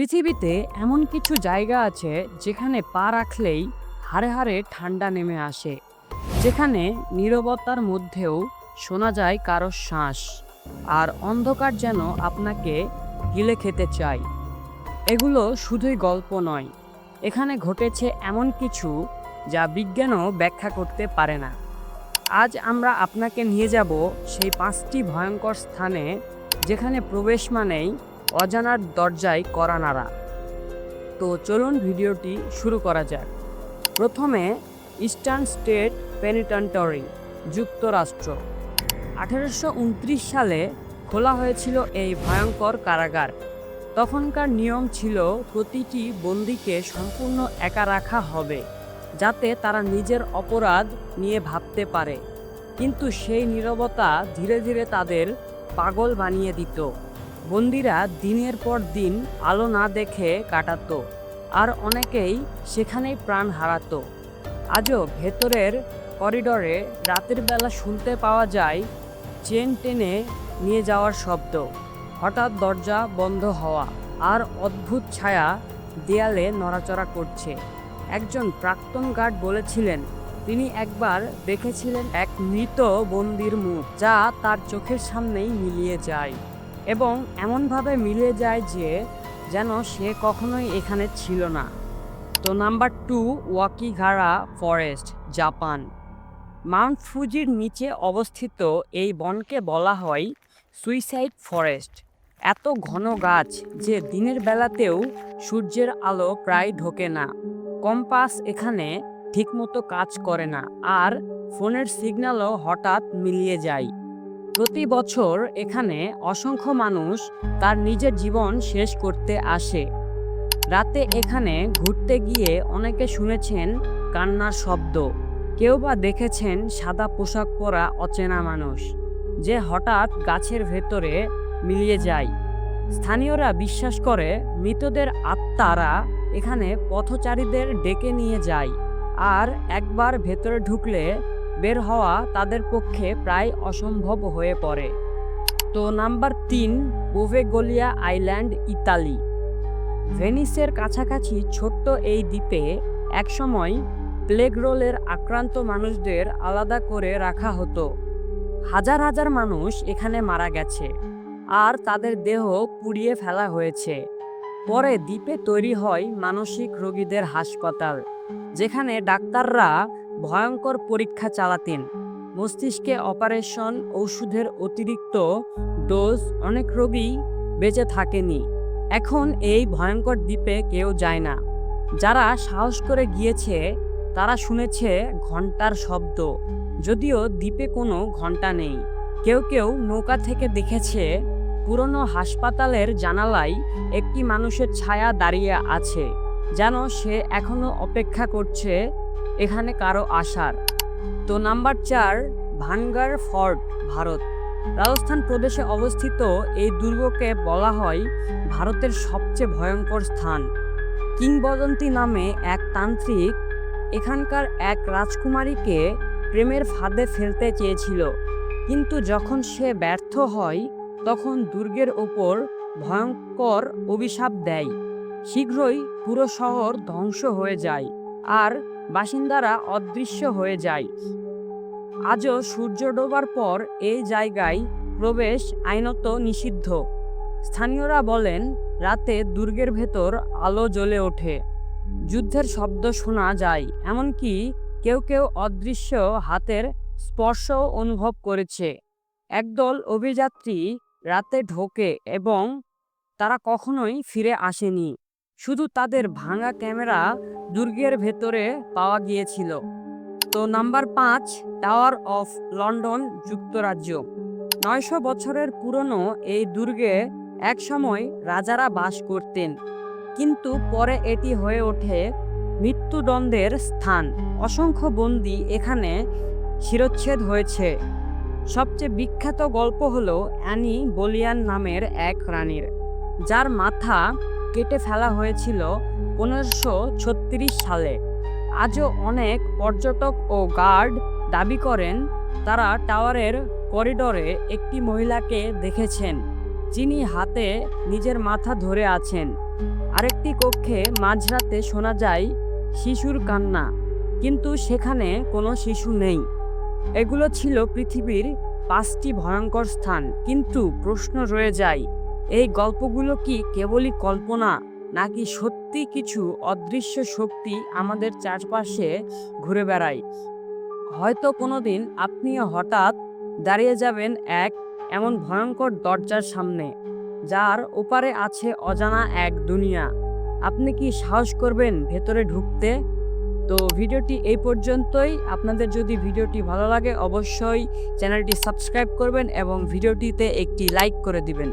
পৃথিবীতে এমন কিছু জায়গা আছে যেখানে পা রাখলেই হাড়ে হাড়ে ঠান্ডা নেমে আসে, যেখানে নীরবতার মধ্যেও শোনা যায় কারও শ্বাস আর অন্ধকার যেন আপনাকে গিলে খেতে চায়। এগুলো শুধুই গল্প নয়, এখানে ঘটেছে এমন কিছু যা বিজ্ঞানও ব্যাখ্যা করতে পারে না। আজ আমরা আপনাকে নিয়ে যাব সেই পাঁচটি ভয়ঙ্কর স্থানে যেখানে প্রবেশ মানেই অজানার দরজায় করা নাড়া। তো চলুন ভিডিওটি শুরু করা যাক। প্রথমে ইস্টার্ন স্টেট পেনিটেন্টরি যুক্তরাষ্ট্র। আঠেরোশো সালে খোলা হয়েছিল এই ভয়ঙ্কর কারাগার। তখনকার নিয়ম ছিল, প্রতিটি বন্দিকে সম্পূর্ণ একা রাখা হবে, যাতে তারা নিজের অপরাধ নিয়ে ভাবতে পারে। কিন্তু সেই নীরবতা ধীরে ধীরে তাদের পাগল বানিয়ে দিত। বন্দিরা দিনের পর দিন আলো না দেখে কাটাতো, আর অনেকেই সেখানেই প্রাণ হারাতো। আজও ভেতরের করিডরে রাতের বেলা শুনতে পাওয়া যায়, চেন টেনে নিয়ে যাওয়ার শব্দ, হঠাৎ দরজা বন্ধ হওয়া, আর অদ্ভুত ছায়া দেয়ালে নড়াচড়া করছে। একজন প্রাক্তন গার্ড বলেছিলেন, তিনি একবার দেখেছিলেন এক মৃত বন্দির মুখ, যা তার চোখের সামনেই মিলিয়ে যায়। এবং এমনভাবে মিলে যায় যে যেন সে কখনোই এখানে ছিল না। তো number two, Aokigahara forest, Japan. Mount ফুজির নিচে অবস্থিত এই বনকে বলা হয় সুইসাইড ফরেস্ট। এত ঘন গাছ যে দিনের বেলাতেও সূর্যের আলো প্রায় ঢোকে না। কম্পাস এখানে ঠিকমতো কাজ করে না, আর ফোনের সিগন্যালও হঠাৎ মিলিয়ে যায়। প্রতি বছর এখানে অসংখ্য মানুষ তার নিজের জীবন শেষ করতে আসে। রাতে এখানে ঘুরতে গিয়ে অনেকে শুনেছেন কান্নার শব্দ। কেউ বা দেখেছেন সাদা পোশাক পরা অচেনা মানুষ, যে হঠাৎ গাছের ভেতরে মিলিয়ে যায়। স্থানীয়রা বিশ্বাস করে মৃতদের আত্মারা এখানে পথচারীদের ডেকে নিয়ে যায়, আর একবার ভেতরে ঢুকলে বের হওয়া তাদের পক্ষে প্রায় অসম্ভব হয়ে পড়ে। তো নাম্বার তিন, বোভেগোলিয়া আইল্যান্ড, ইতালি। ভেনিসের কাছাকাছি ছোট্ট এই দ্বীপে একসময় প্লেগ রোলের আক্রান্ত মানুষদের আলাদা করে রাখা হতো। হাজার হাজার মানুষ এখানে মারা গেছে আর তাদের দেহ পুড়িয়ে ফেলা হয়েছে। পরে দ্বীপে তৈরি হয় মানসিক রোগীদের হাসপাতাল, যেখানে ডাক্তাররা ভয়ঙ্কর পরীক্ষা চালাতেন। মস্তিষ্কে অপারেশন ওষুধের অতিরিক্ত ডোজ অনেক রোগী বেঁচে থাকেনি। এখন এই ভয়ঙ্কর দ্বীপে কেউ যায় না। যারা সাহস করে গিয়েছে, তারা শুনেছে ঘণ্টার শব্দ। যদিও দ্বীপে কোনো ঘণ্টা নেই। কেউ কেউ নৌকা থেকে দেখেছে, পুরনো হাসপাতালের জানালায় একটি মানুষের ছায়া দাঁড়িয়ে আছে, যেন সে এখনও অপেক্ষা করছে এখানে কারও আসার। তো নাম্বার চার, ভানগার ফোর্ট, ভারত। রাজস্থান প্রদেশে অবস্থিত এই দুর্গকে বলা হয় ভারতের সবচেয়ে ভয়ঙ্কর স্থান। কিংবদন্তি নামে এক তান্ত্রিক এখানকার এক রাজকুমারীকে প্রেমের ফাঁদে ফেলতে চেয়েছিল। কিন্তু যখন সে ব্যর্থ হয়, তখন দুর্গের ওপর ভয়ঙ্কর অভিশাপ দেয়। শীঘ্রই পুরো শহর ধ্বংস হয়ে যায়। আর বাসিন্দারা অদৃশ্য হয়ে যায়। আজও সূর্য ডোবার পর এই জায়গায় প্রবেশ আইনত নিষিদ্ধ। স্থানীয়রা বলেন, রাতে দুর্গের ভেতর আলো জ্বলে ওঠে। যুদ্ধের শব্দ শোনা যায়, এমনকি কেউ কেউ অদৃশ্য হাতের স্পর্শও অনুভব করেছে। একদল অভিযাত্রী রাতে ঢোকে এবং তারা কখনোই ফিরে আসেনি। শুধু তাদের ভাঙা ক্যামেরা দুর্গের ভেতরে পাওয়া গিয়েছিল। তো নাম্বার পাঁচ টাওয়ার অফ লন্ডন যুক্তরাজ্য। নয়শো বছরের পুরনো এই দুর্গে একসময় রাজারা বাস করতেন। কিন্তু পরে এটি হয়ে ওঠে মৃত্যুদণ্ডের স্থান। অসংখ্য বন্দী এখানে শিরচ্ছেদ হয়েছে। সবচেয়ে বিখ্যাত গল্প হলো অ্যানি বলিয়ান নামের এক রানীর। যার মাথা কেটে ফেলা হয়েছিল পনেরোশো সালে। আজও অনেক পর্যটক ও গার্ড দাবি করেন, তারা টাওয়ারের করিডোরে একটি মহিলাকে দেখেছেন, যিনি হাতে নিজের মাথা ধরে আছেন। আরেকটি কক্ষে মাঝরাতে শোনা যায়, শিশুর কান্না। কিন্তু সেখানে কোনো শিশু নেই। এগুলো ছিল পৃথিবীর পাঁচটি ভয়ঙ্কর স্থান। কিন্তু প্রশ্ন রয়ে যায়, এই গল্পগুলো কি কেবলই কল্পনা নাকি সত্যি কিছু অদৃশ্য শক্তি আমাদের চারপাশে ঘুরে বেড়ায়? হয়তো কোনো দিন আপনিও হঠাৎ দাঁড়িয়ে যাবেন এক এমন ভয়ঙ্কর দরজার সামনে, যার ওপারে আছে অজানা এক দুনিয়া। আপনি কি সাহস করবেন ভেতরে ঢুকতে? তো ভিডিওটি এই পর্যন্তই। আপনাদের যদি ভিডিওটি ভালো লাগে, অবশ্যই চ্যানেলটি সাবস্ক্রাইব করবেন এবং ভিডিওটিতে একটি লাইক করে দিবেন।